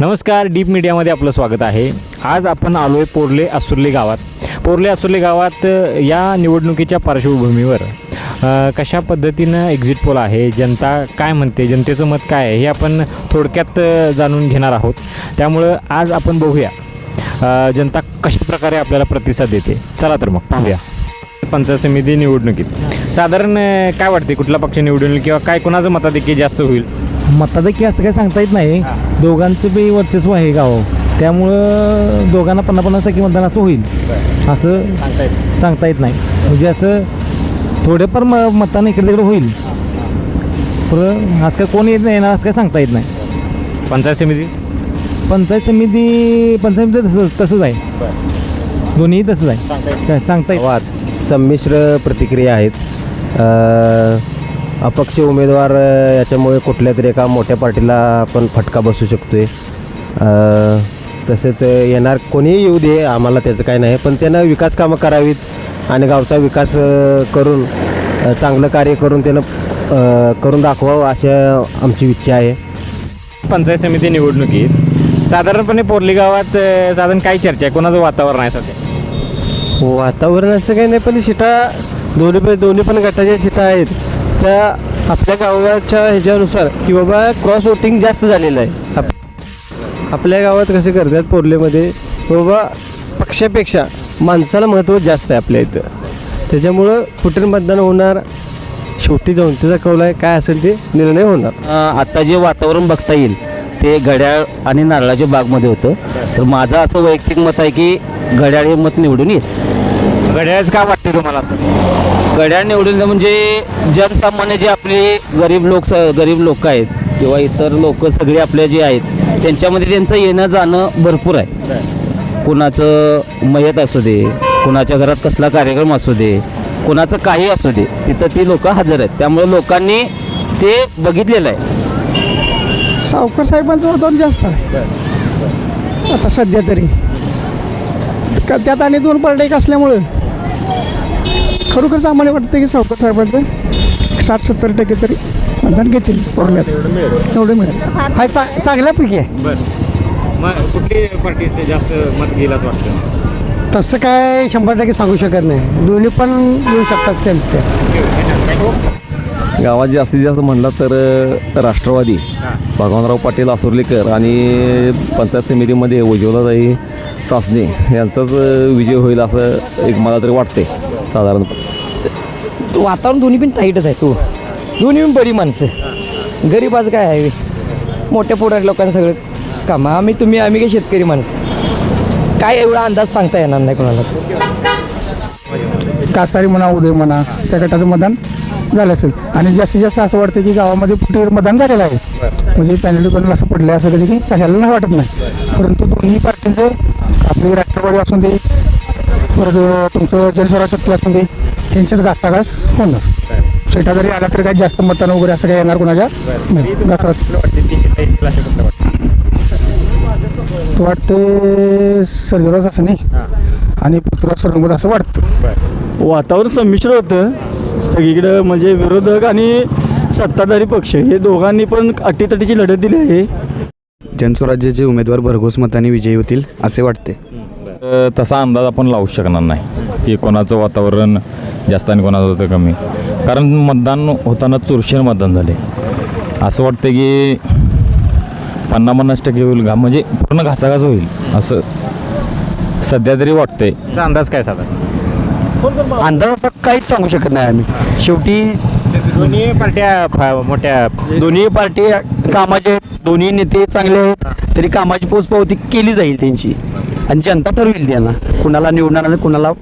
नमस्कार डीप मीडियामध्ये आपलं स्वागत आहे. आज आपण आलो आहे पोर्ले आसुर्ली गावात. पोर्ले आसुर्ली गावात या निवडणुकीच्या पार्श्वभूमीवर कशा पद्धतीनं एक्झिट पोल आहे जनता काय म्हणते जनतेचं मत काय आहे हे आपण थोडक्यात जाणून घेणार आहोत. त्यामुळं आज आपण बघूया जनता कशा प्रकारे आपल्याला प्रतिसाद देते. चला तर मग पाहूया. पंचायत समिती निवडणुकीत. साधारण काय वाटते कुठला पक्ष निवडून किंवा काय कोणाचं मताधिक्य जास्त होईल? मताधिक्य असं काही सांगता येत नाही. दोघांचं बी वर्चस्व आहे गाव. त्यामुळं दोघांना पन्नास पन्नास टक्के मतदान असं होईल असं सांगता येत नाही. म्हणजे असं थोडेफार म मतानं इकडे तिकडे होईल. पुरं आज काय कोण येत नाही ना असं काय सांगता येत नाही. पंचायत समिती? पंचायत समिती पंचायत समिती तसंच तसंच आहे. दोन्ही तसंच आहे. काय सांगता येत संमिश्र प्रतिक्रिया आहेत. अ, अपक्ष उमेदवार याच्यामुळे कुठल्या तरी एका मोठ्या पार्टीला आपण फटका बसू शकतोय. अ, तसेच येणार कोणीही येऊ दे आम्हाला त्याचं काय नाही. पण त्यानं विकास कामं करावीत आणि गावचा विकास करून चांगलं कार्य करून त्यानं करून दाखवावं अशा आमची इच्छा आहे. पंचायत समिती निवडणुकीत साधारणपणे पोर्ली गावात साधारण काय चर्चा आहे? कोणाचं वातावरण आहे सध्या? वातावरण असं काही नाही पण शिटा दोन्ही पण दोन्ही पण गटाच्या शिटा आहेत. त्या आपल्या गावाच्या ह्याच्यानुसार की बाबा क्रॉस वोटिंग जास्त झालेलं आहे. आप- आपल्या गावात कसे करतात पोर्लेमध्ये? बाबा पक्षापेक्षा माणसाला महत्त्व जास्त आहे आपल्या इथं. त्याच्यामुळं कुठे मतदान होणार? शेवटी जनतेचा कौल आहे. काय असेल ते निर्णय होणार. आत्ता जे वातावरण बघता येईल ते घड्याळ आणि नारळाच्या बागमध्ये होतं. तर माझं असं वैयक्तिक मत आहे की घड्याळ हे मत निवडून येईल. घड्याळच काय वाटते तुम्हाला? असं घड्याळ निवडून म्हणजे जनसामान्य जे आपले गरीब लोक गरीब लोक आहेत किंवा इतर लोक सगळे आपले जे आहेत त्यांच्यामध्ये त्यांचं येणं जाणं भरपूर आहे. कुणाचं मयत असू दे कुणाच्या घरात कसला कार्यक्रम असू दे कुणाचं काही असू दे तिथं ती लोक हजर आहेत. त्यामुळे लोकांनी ते बघितलेलं आहे. सावकर साहेबांचं वातावरण जास्त आहे. आता सध्या तरी. का- त्यात आणि दोन पार्ट्या एक असल्यामुळं खरोखरच आम्हाला वाटतं की सावकर साहेबांचं साठ सत्तर टक्के तरी मतदान घेतील पोरल्यात एवढं मिळेल. हा चा चांगल्यापैकी आहे. बरं. मग कुठली पार्टीचे जास्त मत घेईल असं वाटतं? तसं काय शंभर टक्के सांगू शकत नाही. दोन्ही पण येऊ शकतात सेम सेम गावात जास्तीत जास्त म्हणलं तर राष्ट्रवादी भगवानराव पाटील आसुर्लेकर आणि पंचायत समितीमध्ये उज्ज्वलाताई सासणे यांचाच विजय होईल असं एक मला तरी वाटते साधारण. वातावरण दोन्ही पण टाईटच आहे तू. दोन्ही पण बरी माणसं. गरीबाचं काय आहे मोठ्या पोटात लोकांना सगळं कामं. आम्ही तुम्ही आम्ही काय शेतकरी माणसं. काय एवढा अंदाज सांगता येणार नाही कोणालाच. कासारी म्हणा उदय म्हणा त्या गटाचं मतदान झालं असेल. आणि जास्तीत जास्त असं वाटतं की गावामध्ये कुठे मतदान झालेलं आहे. म्हणजे पॅनल पण असं पडलं असं कधी की कशाला नाही वाटत नाही. परंतु दोन्ही पार्टींचं आपली राष्ट्रवादी असून ते परत तुमचं जनस्वराज शक्ती असून दे त्यांच्यात घासाघास होणार. सेटा जरी आला तरी काही जास्त मतदान वगैरे असं काही येणार कोणाच्या? नाही. घासाघास. तो वाटते सर्जराज असं नाही. आणि पृथ्वीराज सरंगोत असं वाटतं. वातावरण संमिश्र होतं. सगळीकडं म्हणजे विरोधक आणि सत्ताधारी पक्ष हे दोघांनी पण अटीतटीची लढत दिली आहे. जनस्वराज्याचे उमेदवार भरघोस मताने विजयी होतील असे वाटते. तसा अंदाज आपण लावू शकणार नाही की कोणाचं वातावरण जास्त आणि कोणाचं होतं कमी. कारण मतदान होताना चुरशीर मतदान झाले. असं वाटतं की पन्नास पन्नास टक्के होईल घा म्हणजे पूर्ण घासाघास होईल असं सध्या तरी वाटतंय. त्याचा अंदाज काय साधारण? अंदाज असा काहीच सांगू शकत नाही आम्ही. शेवटी दोन्ही पार्ट्या फा- मोठ्या दोन्ही पार्टी कामाचे आहेत, दोन्ही नेते चांगले आहेत. तरी कामाची पोचपावती केली जाईल त्यांची. आणि जनता ठरवेल त्यांना. कुणाला निवडणार आणि कुणाला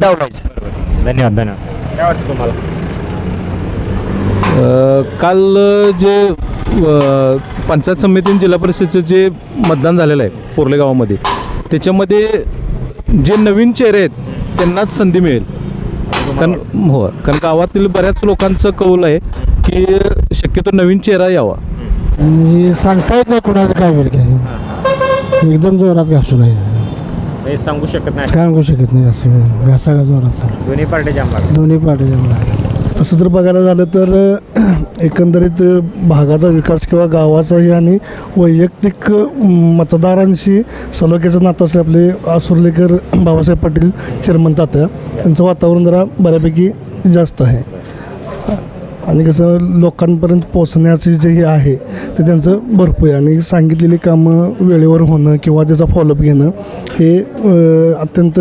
डावलायचं. धन्यवाद धन्यवाद. काय वाटतं तुम्हाला? काल जे अ, पंचायत समिती आणि जिल्हा परिषदेचं जे मतदान झालेलं आहे पोर्ले गावामध्ये त्याच्यामध्ये जे नवीन चेहरे आहेत त्यांनाच संधी मिळेल. कारण हो कारण गावातील बऱ्याच लोकांचं कौल आहे की शक्यतो नवीन चेहरा यावा. म्हणजे सांगता येत नाही कुणाचं काय होईल काय. एकदम जोरात घासू नाही हे सांगू शकत नाही. सांगू शकत नाही असं. का जोरात चालू दोन्ही पार्ट्या जांभा दोन्ही पार्टीच्या मला तसं जर बघायला झालं तर एकंदरीत भागाचा विकास किंवा गावाचाही आणि वैयक्तिक अ, मतदारांशी सलोख्याचं नातं असले आपले आसुर्लेकर बाबासाहेब पाटील चेअरमन तात्या त्यांचं वातावरण जरा बऱ्यापैकी जास्त आहे. आणि कसं लोकांपर्यंत पोचण्याचे जे हे आहे ते त्यांचं भरपूर आहे. आणि सांगितलेली कामं वेळेवर होणं किंवा त्याचा फॉलोअप घेणं हे अत्यंत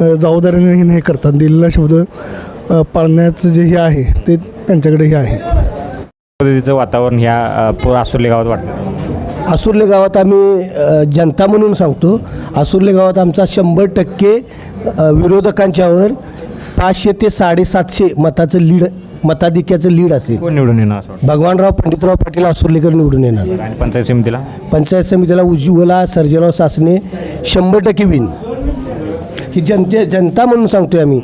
जबाबदारीने हे हे करतात. दिलेला शब्द पाळण्याचं जे हे आहे ते त्यांच्याकडे हे आहे. पद्धतीचं वातावरण ह्या आसुर्ले गावात वाटतं आसुर्ले गावात आम्ही जनता म्हणून सांगतो. आसुर्ले गावात आमचा शंभर टक्के विरोधकांच्यावर पाचशे ते साडेसातशे मताचं लीड मताधिक्याचं लीड असेल. कोण निवडून येणार असं भगवानराव पंडितराव पाटील आसुर्लेकर निवडून येणार. वाटतं आणि पंचायत समितीला? पंचायत समितीला उज्ज्वला सर्जेराव सासने शंभर टक्के विन ही जनते जनता म्हणून सांगतोय आम्ही.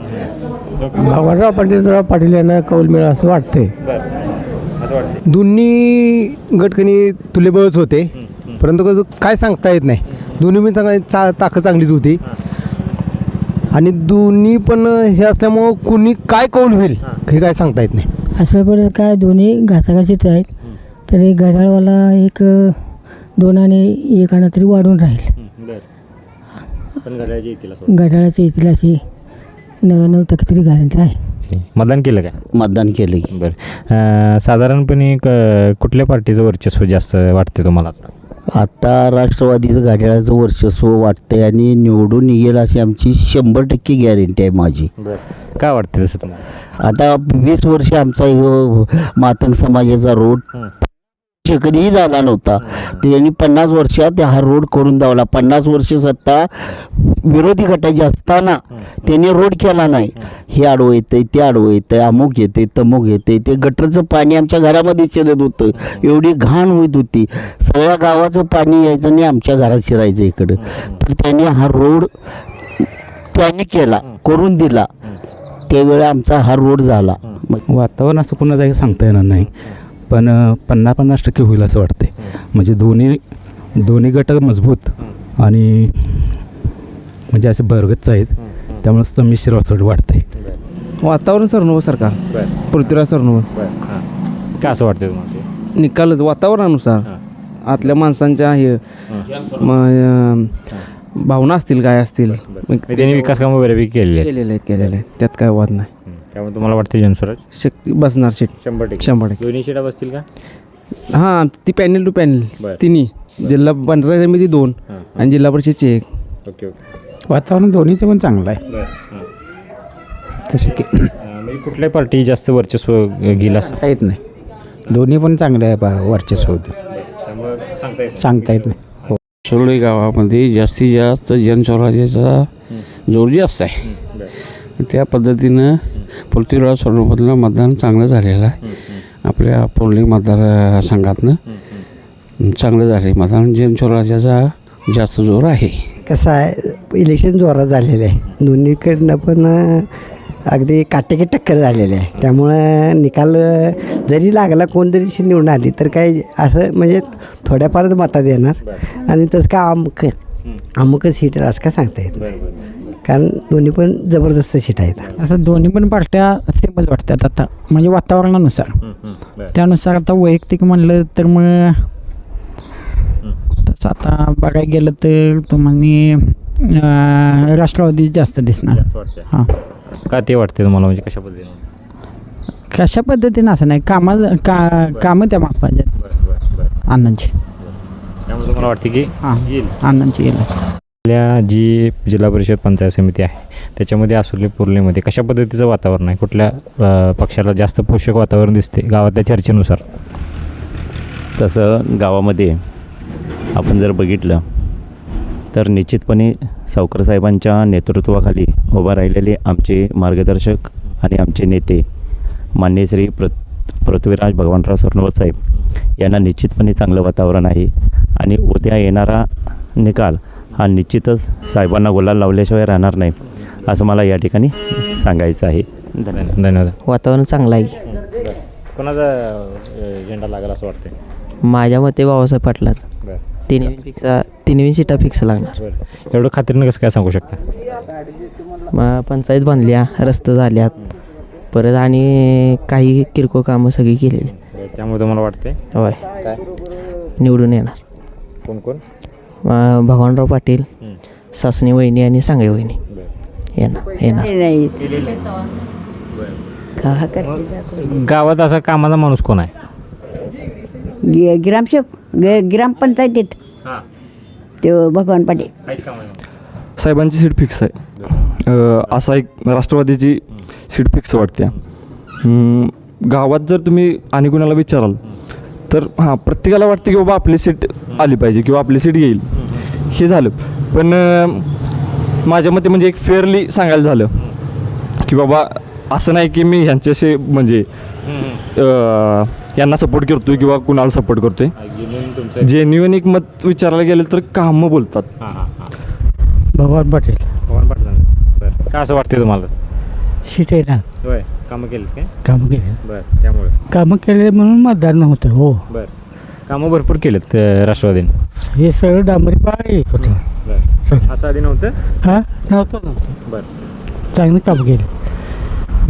भगवानराव पंडितराव पाटील यांना कौल मिळा असं वाटतंय. असं वाटतं दोन्ही गटकणी तुलेबळच होते. परंतु कसं काय सांगता येत नाही. दोन्ही पण चांगली चा ताकद चांगलीच होती. आणि दोन्ही पण हे असल्यामुळं कुणी काय कौल होईल? हे काय सांगता येत नाही. असं परत काय दोन्ही घासाघासीत आहेत. तरी घड्याळवाला एक दोन आणि एक आणा तरी वाढून राहील. पण घड्याळाच्या अशी नव्याण्णव टक्के तरी गॅरंटी आहे. मतदान केलं काय? मतदान केलं की. बरं. साधारणपणे क- कुठल्या पार्टीचं वर्चस्व जास्त वाटते तुम्हाला? आता आता राष्ट्रवादीचं घड्याळाचं वर्चस्व वाटतंय आणि निवडून येईल अशी आमची शंभर टक्के गॅरंटी आहे माझी. काय वाटतं तसं तुम्हाला? आता वीस वर्ष आमचा ह्यो मातंग समाजाचा रोड कधीही झाला नव्हता. त्यांनी पन्नास वर्षात हा रोड करून दावला पन्नास वर्ष सत्ता विरोधी गटाची असताना त्यांनी रोड केला नाही. हे आडवं येतंय ते आडवं येतंय अमुक येते तमुक येते ते गटरचं पाणी आमच्या घरामध्ये शिरत होतं. एवढी घाण होत होती. सगळ्या गावाचं पाणी यायचं आणि आमच्या घरात शिरायचं इकडं. तर त्यांनी हा रोड त्यांनी केला करून दिला. त्यावेळी आमचा हा रोड झाला. मग वातावरण असं पुन्हा जागी सांगता येणार नाही. पण पन्नास पन्नास टक्के होईल असं वाटते म्हणजे दोन्ही दोन्ही गट मजबूत आणि म्हणजे असे भरगतच आहेत. त्यामुळे संमिश्र असं वाटतंय. वातावरण सरनोबत सरकार. पृथ्वीराज सरनोबत काय असं वाटतं तुम्हाला? निकालच वातावरणानुसार. आतल्या माणसांच्या हे म- भावना असतील काय असतील. त्यांनी विकास कामं बऱ्यापैकी केलेली आहेत. केलेले आहेत केलेले आहेत. त्यात काय वाद नाही. त्यामुळे तुम्हाला वाटते जनस्वराज शक्ती बसणार सीट शंभर टक्के. शंभर टक्के. दोन्ही शिटा बसतील का? हां ती पॅनल टू पॅनल. बरं. तिन्ही. जिल्हा पंचायत समिती दोन हां. आणि जिल्हा परिषदची एक. Okay okay. वातावरण दोन्हीचं पण चांगलं आहे. बरं हां. तसे की. अं, म्हणजे कुठल्या पार्टी जास्त वर्चस्व गेला असं? येत नाही. दोन्ही पण चांगले आहे बा वर्चस्व होते. त्यामुळे सांगता येत सांगता येत नाही. हो. शिरोळी गावामध्ये जास्तीत जास्त जनस्वराज्याचा जोर जास्त आहे. त्या पद्धतीनं पृथ्वीराज सोनोपतला मतदान चांगलं झालेलं आहे. आपल्या पोर्ली मतदारसंघातनं चांगलं झालं आहे मतदान जनस्वराज्याचा जास्त जोर आहे. कसं आहे इलेक्शन जोरात झालेलं आहे. दोन्हीकडनं पण अगदी काटेकी टक्कर झालेली आहे. त्यामुळं निकाल जरी लागला कोण जरी शी निवडून आली तर काही असं म्हणजे थोड्याफारच मतात येणार. आणि तसं काय अमुक अमुकच सीट असं काय सांगता येत नाही. कारण दोन्ही पण जबरदस्त सीट आहेत. आता दोन्ही पण पार्ट्या सेमच वाटतात आता. म्हणजे वातावरणानुसार. त्यानुसार आता वैयक्तिक म्हणलं तर मग तसं आता बघायला गेलं तर तुम्हाला राष्ट्रवादी जास्त दिसणार. हां. का ते वाटते तुम्हाला? म्हणजे कशा पद्धतीने? कशा पद्धतीनं असं नाही. कामा का कामं त्या मापाच्या बरं बरं बरं. अण्णांची त्यामुळे तुम्हाला वाटते की हां. येईल. अण्णांची येईल. आपल्या जी जिल्हा परिषद पंचायत समिती आहे त्याच्यामध्ये असुर्ले पूर्णेमध्ये कशा पद्धतीचं वातावरण आहे? कुठल्या पक्षाला जास्त पोषक वातावरण दिसते? गावातल्या चर्चेनुसार. तसं गावामध्ये आपण जर बघितलं तर निश्चितपणे सावकर साहेबांच्या नेतृत्वाखाली उभा राहिलेले आमचे मार्गदर्शक आणि आमचे नेते मान्य श्री प्र पृथ्वीराज भगवानराव सरनोबत साहेब यांना निश्चितपणे चांगलं वातावरण आहे. आणि उद्या येणारा निकाल हा निश्चितच साहेबांना गुलाल लावल्याशिवाय राहणार नाही असं मला या ठिकाणी सांगायचं आहे. धन्यवाद. धन्यवाद. वातावरण चांगलं आहे. कोणाचा झेंडा लागला असं वाटतंय? माझ्या मते बाबासाहेब पाटलाच. बरं. तिन्ही फिक्स तिन्ही सीटा फिक्स लागणार. बरं. एवढं खात्रीनं कसं काय सांगू शकता? मग पंचायत बांधल्या रस्ते झाल्यात. परत आणि काही किरकोळ कामं सगळी केलेली. त्यामुळे तुम्हाला वाटते होय. काय? निवडून येणार. कोण कोण? भगवानराव पाटील सासणी वहिनी आणि सांगळे वहिनी. येणार येणार. गावात असा कामाचा माणूस कोण आहे? ग्रामसेवक ग- ग्रामपंचायतीत. हां. ते भगवान पाटील. साहेबांची सीट फिक्स आहे. असा एक राष्ट्रवादीची सीट फिक्स वाटते. गावात जर तुम्ही आणि कुणाला विचाराल तर हां प्रत्येकाला वाटतं की बाबा आपली सीट आली पाहिजे किंवा आपली सीट येईल. हे झालं. पण माझ्या मते म्हणजे एक फेअरली सांगायला झालं की बाबा असं नाही की मी ह्यांच्याशी म्हणजे यांना सपोर्ट करतोय किंवा कुणाला सपोर्ट करतोय. तुमचं जेन्युअन एक मत विचारायला गेलं तर कामं बोलतात. हां हां हां. भगवान पाटील. पाटलांचं बरं. काय असं वाटते तुम्हाला? सीट आहे ना होय. कामं काय? कामं केले. बरं. त्यामुळे. कामं केले म्हणून मतदान नव्हतं हो. बरं. कामं भरपूर केलेत अं, राष्ट्रवादीने. हे सगळं डांबरी पाय एक होतं बरं. सगळं असं आधी नव्हतं? हां? नव्हतं नव्हतं. बरं. चांगली कामं केली.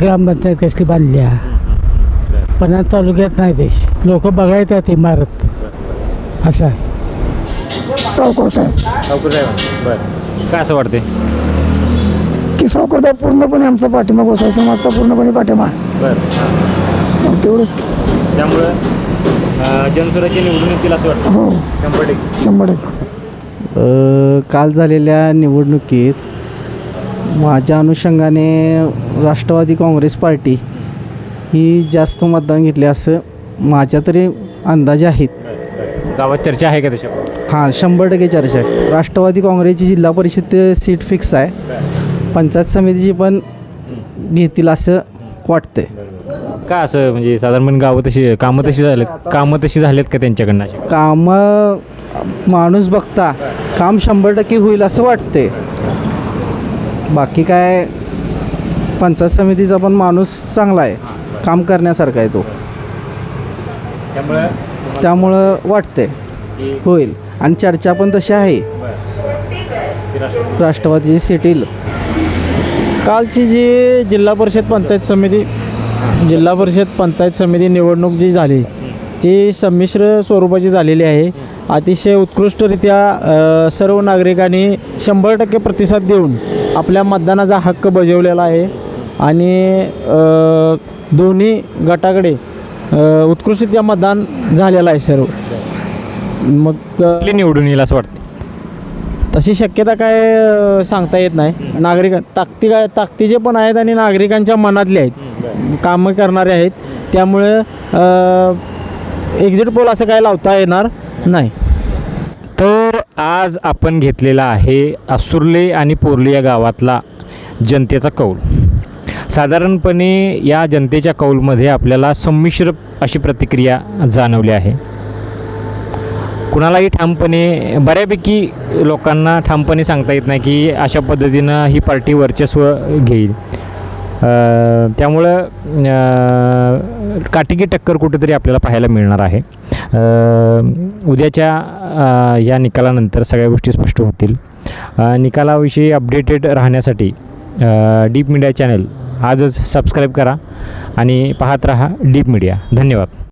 ग्रामपंचायत कसली बांधल्या. पण तालुक्यात नाही देश लोक बघायला ते इमारत. असं आहे. सावकार साहेब. ठाकूर साहेब. बरं. काय असं वाटते की सावकारचा पूर्णपणे आमचा पाठिंबा गोसाई समाजचा पूर्णपणे पाठिंबा आहे. बरं. मग तेवढंच. त्यामुळं? जनसुराचे निवडून येतील असं वाटतं. हो. शंभर टक्के. शंभर टक्के. काल झालेल्या निवडणुकीत माझ्या अनुषंगाने राष्ट्रवादी काँग्रेस पार्टी ही जास्त मतदान घेतले असं माझ्या तरी अंदाजे आहेत. गावात चर्चा आहे का तशा? हां शंभर टक्के चर्चा आहे. राष्ट्रवादी काँग्रेसची जिल्हा परिषद सीट फिक्स आहे. पंचायत समितीची पण घेतील असं वाटतंय. का असं म्हणजे साधारणपणे गावं तशी कामं तशी झालेत? कामं तशी झालेत का त्यांच्याकडनं अशी? कामं माणूस बघता काम शंभर टक्के होईल असं वाटते. बाकी काय पंचायत समितीचा पण माणूस चांगला आहे. काम करण्यासारखा आहे तो. त्यामुळं? त्यामुळं वाटते होईल. आणि चर्चा पण तशी आहे. राष्ट्रवादीची सीट येईल. कालची जी जिल्हा परिषद पंचायत समिती जिल्हा परिषद पंचायत समिती निवडणूक जी झाली ती संमिश्र स्वरूपाची झालेली आहे. अतिशय उत्कृष्टरित्या सर्व नागरिकांनी शंभर टक्के प्रतिसाद देऊन आपल्या मतदानाचा हक्क बजावलेला आहे. आणि दोन्ही गटाकडे उत्कृष्टरित्या मतदान झालेलं आहे सर्व. मग निवडून येईल असं वाटतं तशी शक्यता काय अ, सांगता येत नाही. नागरिक ताकती काय ताकदीचे पण आहेत आणि नागरिकांच्या मनातले आहेत. कामं करणारे आहेत. त्यामुळे एक्झिट पोल असं काय लावता येणार नाही. तर आज आपण घेतलेला आहे असुर्ले आणि पोर्ली या गावातला जनतेचा कौल. साधारणपणे या जनतेच्या कौलमध्ये आपल्याला संमिश्र अशी प्रतिक्रिया जाणवली आहे. कुणालाही ठामपणे बऱ्यापैकी लोकांना ठामपणे सांगता येत नाही की अशा पद्धतीनं ही पार्टी वर्चस्व घेईल. त्यामुळं काटिकी टक्कर कुठेतरी आपल्याला पाहायला मिळणार आहे. उद्याच्या या निकालानंतर सगळ्या गोष्टी स्पष्ट होतील. निकालाविषयी अपडेटेड राहण्यासाठी डीप मीडिया चॅनल आजच सबस्क्राईब करा आणि पाहत राहा डीप मीडिया. धन्यवाद.